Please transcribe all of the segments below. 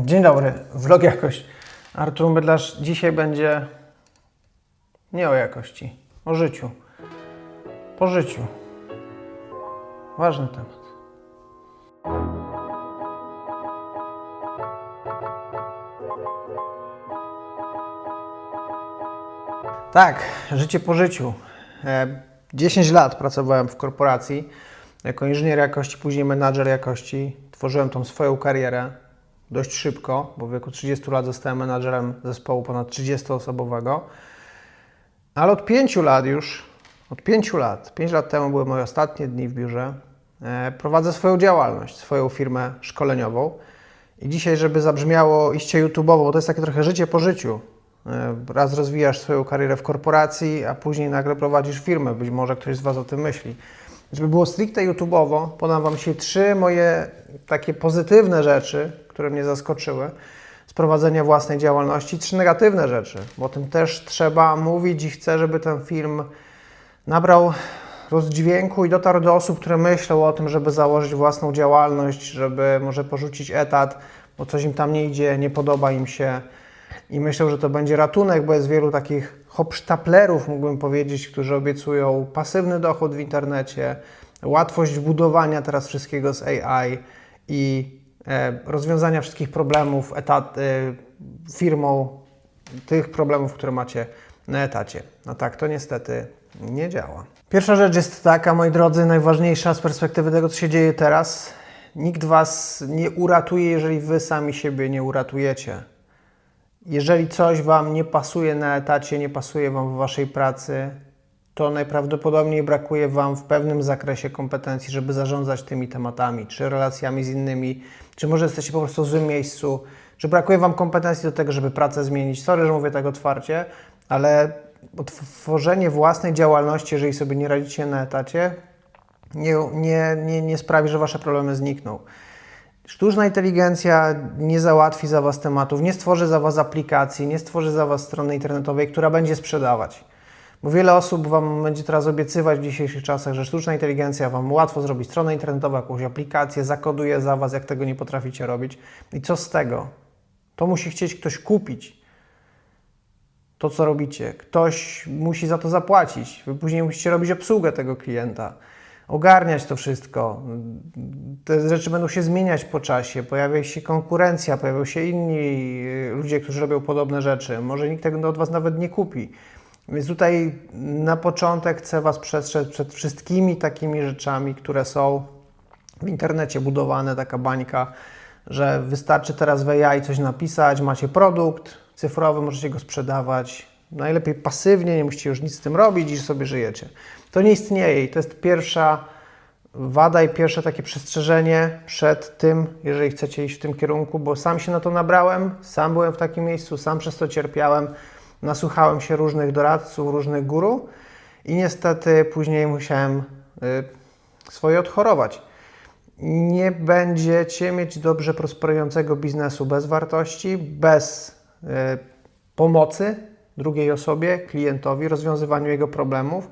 Dzień dobry, vlog jakość. Artur Mydlarz dzisiaj będzie nie o jakości, o życiu. Po życiu. Ważny temat. Tak, życie po życiu. E, 10 lat pracowałem w korporacji jako inżynier jakości, później menadżer jakości. Tworzyłem tą swoją karierę dość szybko, bo w wieku 30 lat zostałem menadżerem zespołu ponad 30-osobowego. Ale od 5 lat już, od 5 lat, 5 lat temu były moje ostatnie dni w biurze, e, prowadzę swoją działalność, swoją firmę szkoleniową. I dzisiaj, żeby zabrzmiało iście YouTube'owo, bo to jest takie trochę życie po życiu. E, Raz rozwijasz swoją karierę w korporacji, a później nagle prowadzisz firmę. Być może ktoś z Was o tym myśli. Żeby było stricte YouTube'owo, podam Wam dzisiaj trzy moje takie pozytywne rzeczy, które mnie zaskoczyły z prowadzenia własnej działalności, trzy negatywne rzeczy, bo o tym też trzeba mówić i chcę, żeby ten film nabrał rozdźwięku i dotarł do osób, które myślą o tym, żeby założyć własną działalność, żeby może porzucić etat, bo coś im tam nie idzie, nie podoba im się i myślą, że to będzie ratunek, bo jest wielu takich hopsztaplerów, mógłbym powiedzieć, którzy obiecują pasywny dochód w internecie, łatwość budowania teraz wszystkiego z AI i rozwiązania wszystkich problemów etat, e, firmą, tych problemów, które macie na etacie. No tak, to niestety nie działa. Pierwsza rzecz jest taka, moi drodzy, najważniejsza z perspektywy tego, co się dzieje teraz. Nikt Was nie uratuje, jeżeli Wy sami siebie nie uratujecie. Jeżeli coś Wam nie pasuje na etacie, nie pasuje Wam w Waszej pracy, to najprawdopodobniej brakuje Wam w pewnym zakresie kompetencji, żeby zarządzać tymi tematami, czy relacjami z innymi, czy może jesteście po prostu w złym miejscu, czy brakuje Wam kompetencji do tego, żeby pracę zmienić. Sorry, że mówię tak otwarcie, ale tworzenie własnej działalności, jeżeli sobie nie radzicie na etacie, nie, nie, nie, nie sprawi, że Wasze problemy znikną. Sztuczna inteligencja nie załatwi za Was tematów, nie stworzy za Was aplikacji, nie stworzy za Was strony internetowej, która będzie sprzedawać. Bo wiele osób Wam będzie teraz obiecywać w dzisiejszych czasach, że sztuczna inteligencja Wam łatwo zrobi stronę internetową, jakąś aplikację, zakoduje za Was, jak tego nie potraficie robić. I co z tego? To musi chcieć ktoś kupić. To, co robicie. Ktoś musi za to zapłacić. Wy później musicie robić obsługę tego klienta ogarniać to wszystko. Te rzeczy będą się zmieniać po czasie, pojawia się konkurencja, pojawią się inni y, ludzie, którzy robią podobne rzeczy. Może nikt tego od Was nawet nie kupi. Więc tutaj na początek chcę Was przestrzec przed wszystkimi takimi rzeczami, które są w internecie budowane, taka bańka, że wystarczy teraz w AI coś napisać, macie produkt cyfrowy, możecie go sprzedawać, najlepiej pasywnie, nie musicie już nic z tym robić i sobie żyjecie. To nie istnieje i to jest pierwsza wada i pierwsze takie przestrzeżenie przed tym, jeżeli chcecie iść w tym kierunku, bo sam się na to nabrałem, sam byłem w takim miejscu, sam przez to cierpiałem, nasłuchałem się różnych doradców, różnych guru i niestety później musiałem y, swoje odchorować. Nie będziecie mieć dobrze prosperującego biznesu bez wartości, bez y, pomocy drugiej osobie, klientowi, rozwiązywaniu jego problemów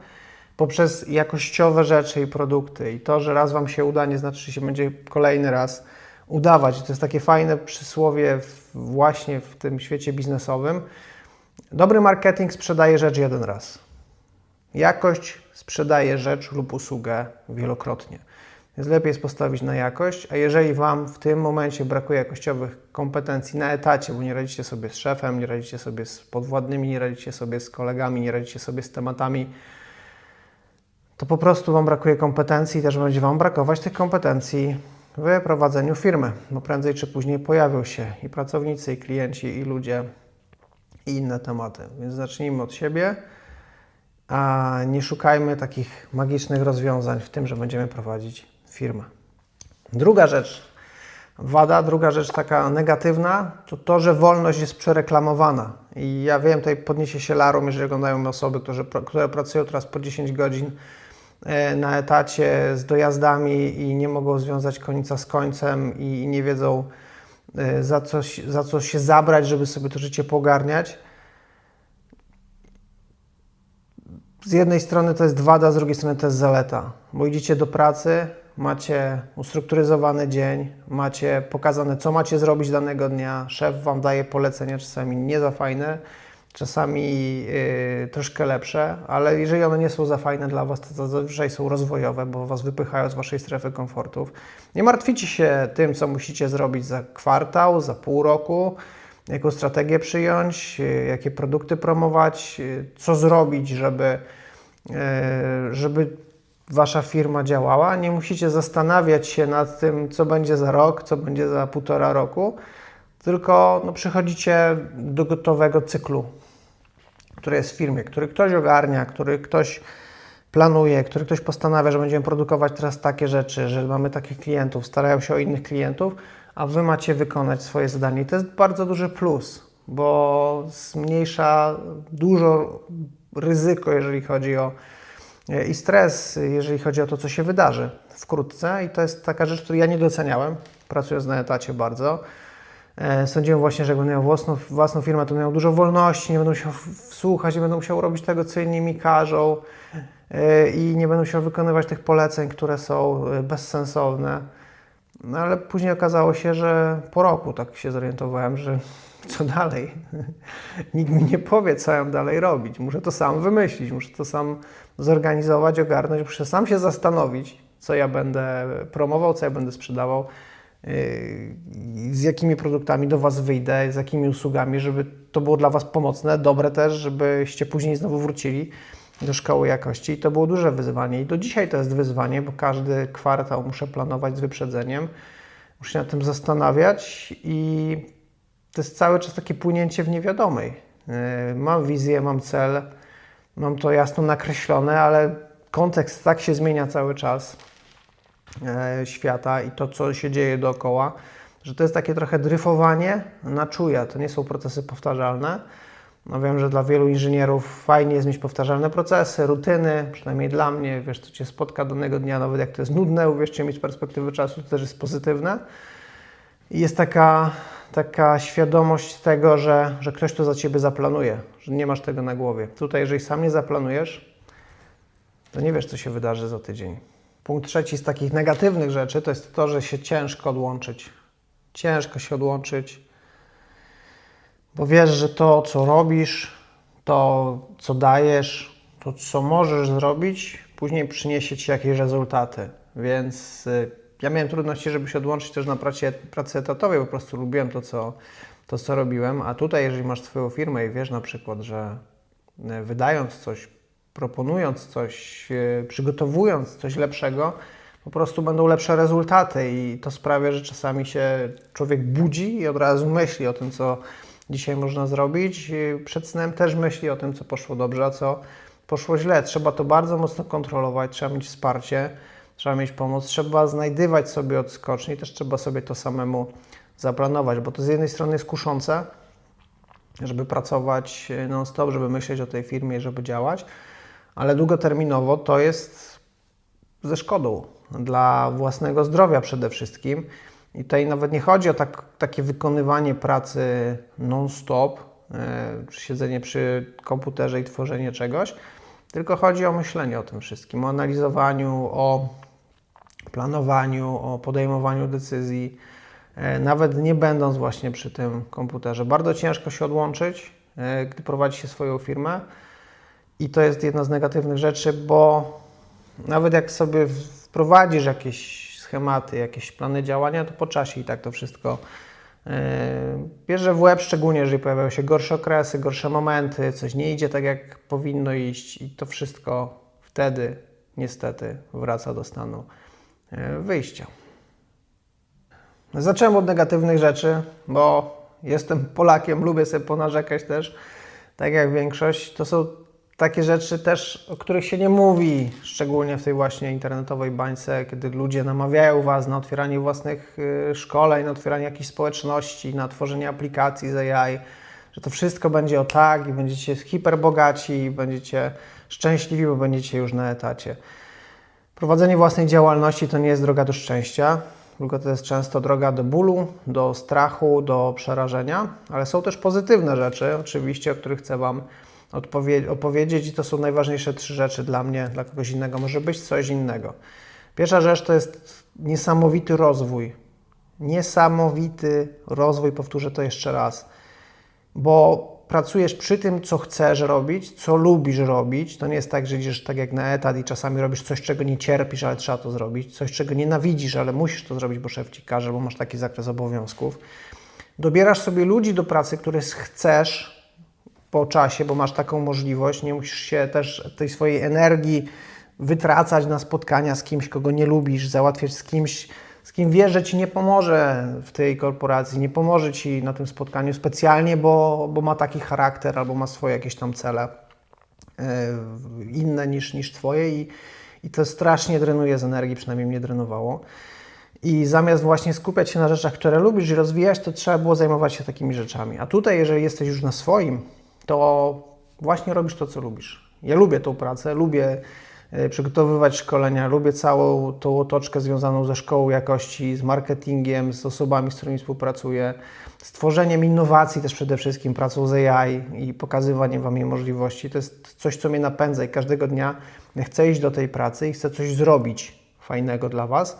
poprzez jakościowe rzeczy i produkty. I to, że raz Wam się uda, nie znaczy, że się będzie kolejny raz udawać. I to jest takie fajne przysłowie właśnie w tym świecie biznesowym. Dobry marketing sprzedaje rzecz jeden raz. Jakość sprzedaje rzecz lub usługę wielokrotnie. Więc lepiej jest postawić na jakość, a jeżeli Wam w tym momencie brakuje jakościowych kompetencji na etacie, bo nie radzicie sobie z szefem, nie radzicie sobie z podwładnymi, nie radzicie sobie z kolegami, nie radzicie sobie z tematami, to po prostu Wam brakuje kompetencji i też będzie Wam brakować tych kompetencji w prowadzeniu firmy, bo prędzej czy później pojawią się i pracownicy, i klienci, i ludzie, i inne tematy. Więc zacznijmy od siebie, a nie szukajmy takich magicznych rozwiązań w tym, że będziemy prowadzić firmę. Druga rzecz, wada, druga rzecz taka negatywna, to to, że wolność jest przereklamowana. I ja wiem, tutaj podniesie się larum, jeżeli oglądają mnie osoby, które, które pracują teraz po 10 godzin e, na etacie z dojazdami i nie mogą związać końca z końcem i nie wiedzą za coś, za co się zabrać, żeby sobie to życie pogarniać. Z jednej strony to jest wada, z drugiej strony to jest zaleta, bo idziecie do pracy, macie ustrukturyzowany dzień, macie pokazane, co macie zrobić danego dnia. Szef Wam daje polecenia, czasami nie za fajne, czasami yy, troszkę lepsze, ale jeżeli one nie są za fajne dla Was, to zazwyczaj są rozwojowe, bo Was wypychają z Waszej strefy komfortów. Nie martwicie się tym, co musicie zrobić za kwartał, za pół roku, jaką strategię przyjąć, yy, jakie produkty promować, yy, co zrobić, żeby, yy, żeby Wasza firma działała. Nie musicie zastanawiać się nad tym, co będzie za rok, co będzie za półtora roku, tylko no, przychodzicie do gotowego cyklu, który jest w firmie, który ktoś ogarnia, który ktoś planuje, który ktoś postanawia, że będziemy produkować teraz takie rzeczy, że mamy takich klientów, starają się o innych klientów, a Wy macie wykonać swoje zadanie. I to jest bardzo duży plus, bo zmniejsza dużo ryzyko, jeżeli chodzi o i stres, jeżeli chodzi o to, co się wydarzy wkrótce. I to jest taka rzecz, której ja nie doceniałem, pracując na etacie bardzo. E, Sądziłem właśnie, że jakbym miał własną, własną firmę, to miał dużo wolności, nie będę musiał słuchać, nie będę musiał robić tego, co inni mi każą e, i nie będę musiał wykonywać tych poleceń, które są e, bezsensowne. No ale później okazało się, że po roku tak się zorientowałem, że co dalej? Nikt mi nie powie, co ja mam dalej robić. Muszę to sam wymyślić, muszę to sam zorganizować, ogarnąć, muszę sam się zastanowić, co ja będę promował, co ja będę sprzedawał, z jakimi produktami do Was wyjdę, z jakimi usługami, żeby to było dla Was pomocne, dobre też, żebyście później znowu wrócili do szkoły jakości. I to było duże wyzwanie. I do dzisiaj to jest wyzwanie, bo każdy kwartał muszę planować z wyprzedzeniem, muszę się nad tym zastanawiać i to jest cały czas takie płynięcie w niewiadomej. Yy, Mam wizję, mam cel, mam to jasno nakreślone, ale kontekst tak się zmienia cały czas świata i to, co się dzieje dookoła, że to jest takie trochę dryfowanie na czuja. To nie są procesy powtarzalne. No wiem, że dla wielu inżynierów fajnie jest mieć powtarzalne procesy, rutyny, przynajmniej dla mnie, wiesz, co Cię spotka danego dnia, nawet jak to jest nudne, uwierzcie mi z perspektywy czasu, to też jest pozytywne. I jest taka, taka świadomość tego, że, że ktoś to za Ciebie zaplanuje, że nie masz tego na głowie. Tutaj, jeżeli sam nie zaplanujesz, to nie wiesz, co się wydarzy za tydzień. Punkt trzeci z takich negatywnych rzeczy to jest to, że się ciężko odłączyć. Ciężko się odłączyć, bo wiesz, że to, co robisz, to, co dajesz, to, co możesz zrobić, później przyniesie Ci jakieś rezultaty. Więc y, ja miałem trudności, żeby się odłączyć też na pracy, pracy etatowej, po prostu lubiłem to co, to, co robiłem. A tutaj, jeżeli masz swoją firmę i wiesz na przykład, że y, wydając coś, proponując coś, y, przygotowując coś lepszego, po prostu będą lepsze rezultaty i to sprawia, że czasami się człowiek budzi i od razu myśli o tym, co dzisiaj można zrobić. Y, Przed snem też myśli o tym, co poszło dobrze, a co poszło źle. Trzeba to bardzo mocno kontrolować, trzeba mieć wsparcie, trzeba mieć pomoc, trzeba znajdywać sobie odskoczni, też trzeba sobie to samemu zaplanować, bo to z jednej strony jest kuszące, żeby pracować y, non-stop, żeby myśleć o tej firmie, żeby działać, ale długoterminowo to jest ze szkodą dla własnego zdrowia przede wszystkim. I tutaj nawet nie chodzi o tak, takie wykonywanie pracy non-stop, e, siedzenie przy komputerze i tworzenie czegoś, tylko chodzi o myślenie o tym wszystkim, o analizowaniu, o planowaniu, o podejmowaniu decyzji, e, nawet nie będąc właśnie przy tym komputerze. Bardzo ciężko się odłączyć, e, gdy prowadzi się swoją firmę. I to jest jedna z negatywnych rzeczy, bo nawet jak sobie wprowadzisz jakieś schematy, jakieś plany działania, to po czasie i tak to wszystko yy, bierze w łeb, szczególnie jeżeli pojawiają się gorsze okresy, gorsze momenty, coś nie idzie tak jak powinno iść i to wszystko wtedy niestety wraca do stanu yy, wyjścia. Zacząłem od negatywnych rzeczy, bo jestem Polakiem, lubię sobie ponarzekać też, tak jak większość. To są takie rzeczy też, o których się nie mówi, szczególnie w tej właśnie internetowej bańce, kiedy ludzie namawiają Was na otwieranie własnych y, szkoleń, na otwieranie jakichś społeczności, na tworzenie aplikacji z AI, że to wszystko będzie o tak i będziecie hiperbogaci i będziecie szczęśliwi, bo będziecie już na etacie. Prowadzenie własnej działalności to nie jest droga do szczęścia, tylko to jest często droga do bólu, do strachu, do przerażenia, ale są też pozytywne rzeczy, oczywiście, o których chcę Wam odpowie- opowiedzieć i to są najważniejsze trzy rzeczy dla mnie, dla kogoś innego może być coś innego. Pierwsza rzecz to jest niesamowity rozwój. Niesamowity rozwój, powtórzę to jeszcze raz. Bo pracujesz przy tym, co chcesz robić, co lubisz robić. To nie jest tak, że idziesz tak jak na etat i czasami robisz coś, czego nie cierpisz, ale trzeba to zrobić. Coś, czego nienawidzisz, ale musisz to zrobić, bo szef ci każe, bo masz taki zakres obowiązków. Dobierasz sobie ludzi do pracy, których chcesz po czasie, bo masz taką możliwość. Nie musisz się też tej swojej energii wytracać na spotkania z kimś, kogo nie lubisz, załatwiać z kimś, z kim wiesz, że ci nie pomoże w tej korporacji, nie pomoże ci na tym spotkaniu specjalnie, bo, bo ma taki charakter albo ma swoje jakieś tam cele yy, inne niż, niż twoje i, i to strasznie drenuje z energii, przynajmniej mnie drenowało. I zamiast właśnie skupiać się na rzeczach, które lubisz i rozwijać, to trzeba było zajmować się takimi rzeczami. A tutaj, jeżeli jesteś już na swoim, to właśnie robisz to, co lubisz. Ja lubię tą pracę, lubię e, przygotowywać szkolenia, lubię całą tą otoczkę związaną ze szkołą jakości, z marketingiem, z osobami, z którymi współpracuję, z tworzeniem innowacji też przede wszystkim, pracą z AI i pokazywaniem Wam jej możliwości. To jest coś, co mnie napędza i każdego dnia chcę iść do tej pracy i chcę coś zrobić fajnego dla Was.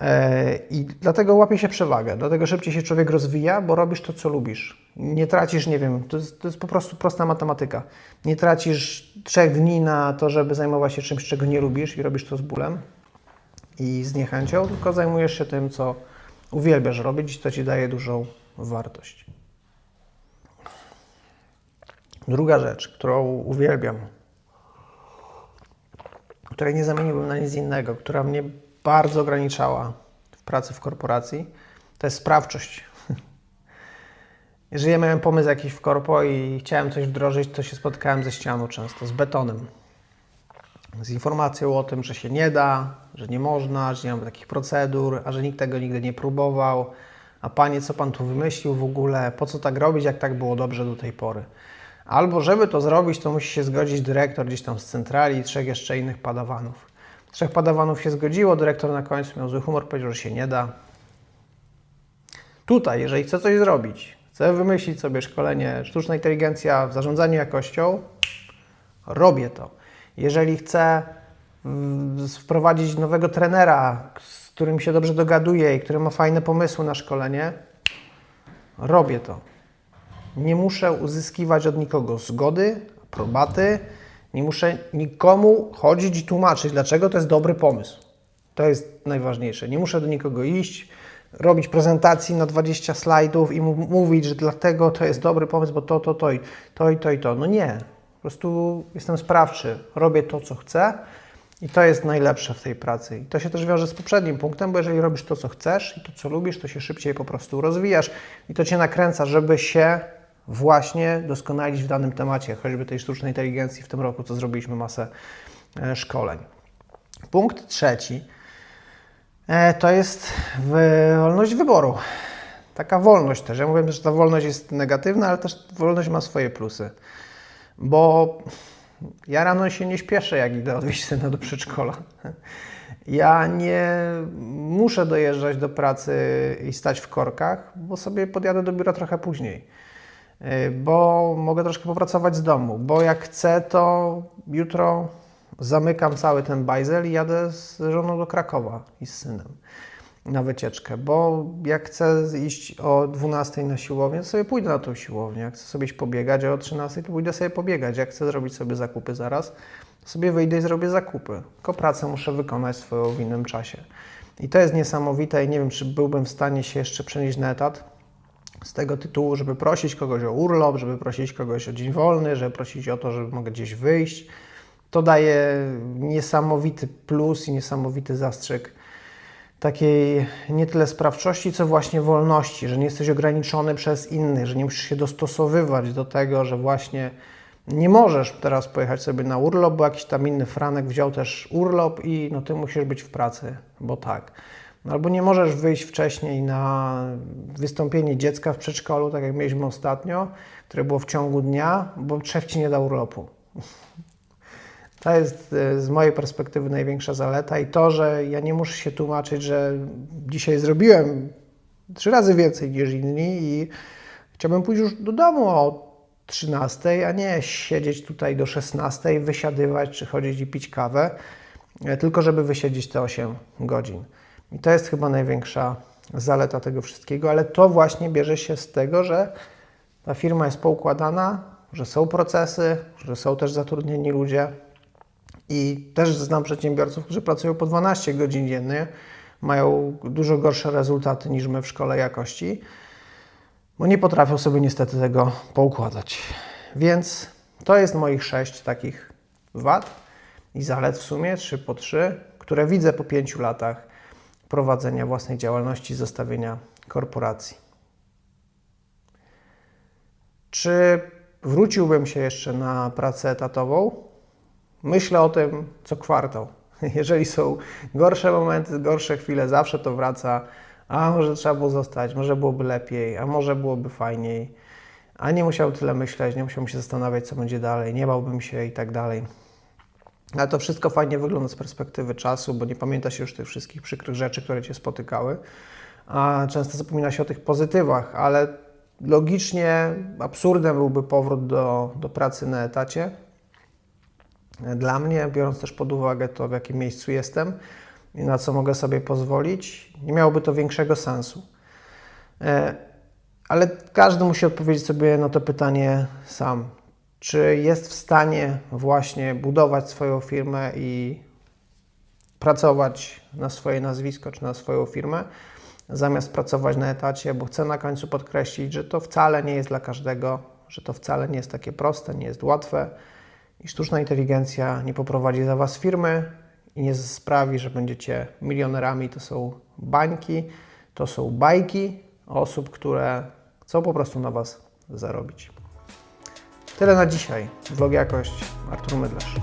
E, I dlatego łapie się przewagę, dlatego szybciej się człowiek rozwija, bo robisz to, co lubisz. Nie tracisz, nie wiem, to jest, to jest po prostu prosta matematyka. Nie tracisz trzech dni na to, żeby zajmować się czymś, czego nie lubisz i robisz to z bólem i z niechęcią, tylko zajmujesz się tym, co uwielbiasz robić i to ci daje dużą wartość. Druga rzecz, którą uwielbiam, której nie zamieniłbym na nic innego, która mnie bardzo ograniczała w pracy w korporacji, to jest sprawczość. Jeżeli ja miałem pomysł jakiś w korpo i chciałem coś wdrożyć, to się spotkałem ze ścianą często, z betonem. Z informacją o tym, że się nie da, że nie można, że nie mamy takich procedur, a że nikt tego nigdy nie próbował. A panie, co pan tu wymyślił w ogóle? Po co tak robić, jak tak było dobrze do tej pory? Albo żeby to zrobić, to musi się zgodzić dyrektor gdzieś tam z centrali i trzech jeszcze innych padawanów. Trzech padawanów się zgodziło, dyrektor na końcu miał zły humor, powiedział, że się nie da. Tutaj, jeżeli chcę coś zrobić, chcę wymyślić sobie szkolenie sztuczna inteligencja w zarządzaniu jakością, robię to. Jeżeli chcę mm, wprowadzić nowego trenera, z którym się dobrze dogaduję i który ma fajne pomysły na szkolenie, robię to. Nie muszę uzyskiwać od nikogo zgody, aprobaty, nie muszę nikomu chodzić i tłumaczyć, dlaczego to jest dobry pomysł. To jest najważniejsze. Nie muszę do nikogo iść, robić prezentacji na 20 slajdów i mówić, że dlatego to jest dobry pomysł, bo to, to, to i to i to i to. No nie. Po prostu jestem sprawczy. Robię to, co chcę i to jest najlepsze w tej pracy. I to się też wiąże z poprzednim punktem, bo jeżeli robisz to, co chcesz i to, co lubisz, to się szybciej po prostu rozwijasz i to Cię nakręca, żeby się właśnie doskonalić w danym temacie, choćby tej sztucznej inteligencji w tym roku, co zrobiliśmy masę e, szkoleń. Punkt trzeci e, to jest wolność wyboru. Taka wolność też. Ja mówię, że ta wolność jest negatywna, ale też wolność ma swoje plusy. Bo ja rano się nie śpieszę, jak idę odwieźć syna do przedszkola. Ja nie muszę dojeżdżać do pracy i stać w korkach, bo sobie podjadę do biura trochę później. Y, bo mogę troszkę popracować z domu, bo jak chcę, to jutro zamykam cały ten bajzel i jadę z żoną do Krakowa i z synem na wycieczkę, bo jak chcę iść o 12 na siłownię, to sobie pójdę na tą siłownię. Jak chcę sobie pobiegać, a o 13 to pójdę sobie pobiegać. Jak chcę zrobić sobie zakupy zaraz, to sobie wyjdę i zrobię zakupy. Tylko pracę muszę wykonać swoją w innym czasie. I to jest niesamowite i nie wiem, czy byłbym w stanie się jeszcze przenieść na etat, z tego tytułu, żeby prosić kogoś o urlop, żeby prosić kogoś o dzień wolny, żeby prosić o to, żeby mogę gdzieś wyjść. To daje niesamowity plus i niesamowity zastrzyk takiej nie tyle sprawczości, co właśnie wolności, że nie jesteś ograniczony przez innych, że nie musisz się dostosowywać do tego, że właśnie nie możesz teraz pojechać sobie na urlop, bo jakiś tam inny Franek wziął też urlop i no ty musisz być w pracy, bo tak. Albo nie możesz wyjść wcześniej na wystąpienie dziecka w przedszkolu, tak jak mieliśmy ostatnio, które było w ciągu dnia, bo szef ci nie dał urlopu. To jest e, z mojej perspektywy największa zaleta i to, że ja nie muszę się tłumaczyć, że dzisiaj zrobiłem trzy razy więcej niż inni i chciałbym pójść już do domu o 13, a nie siedzieć tutaj do 16, wysiadywać czy chodzić i pić kawę e, tylko żeby wysiedzieć te 8 godzin. I to jest chyba największa zaleta tego wszystkiego, ale to właśnie bierze się z tego, że ta firma jest poukładana, że są procesy, że są też zatrudnieni ludzie. I też znam przedsiębiorców, którzy pracują po 12 godzin dziennie, mają dużo gorsze rezultaty niż my w szkole jakości, bo nie potrafią sobie niestety tego poukładać. Więc to jest moich sześć takich wad i zalet w sumie, trzy po trzy, które widzę po pięciu latach prowadzenia własnej działalności, zostawienia korporacji. Czy wróciłbym się jeszcze na pracę etatową? Myślę o tym co kwartał. Jeżeli są gorsze momenty, gorsze chwile, zawsze to wraca. A może trzeba było zostać, może byłoby lepiej, a może byłoby fajniej. A nie musiał tyle myśleć, nie musiałbym się zastanawiać, co będzie dalej, nie bałbym się i tak dalej. Ale to wszystko fajnie wygląda z perspektywy czasu, bo nie pamięta się już tych wszystkich przykrych rzeczy, które cię spotykały. A często zapomina się o tych pozytywach, ale logicznie absurdem byłby powrót do, do pracy na etacie. Dla mnie, biorąc też pod uwagę to, w jakim miejscu jestem i na co mogę sobie pozwolić, nie miałoby to większego sensu. E, Ale każdy musi odpowiedzieć sobie na to pytanie sam. Czy jest w stanie właśnie budować swoją firmę i pracować na swoje nazwisko czy na swoją firmę, zamiast pracować na etacie, bo chcę na końcu podkreślić, że to wcale nie jest dla każdego, że to wcale nie jest takie proste, nie jest łatwe i sztuczna inteligencja nie poprowadzi za Was firmy i nie sprawi, że będziecie milionerami. To są bańki, to są bajki osób, które chcą po prostu na Was zarobić. Tyle na dzisiaj. Vlog Jakość, Artur Mydlarz.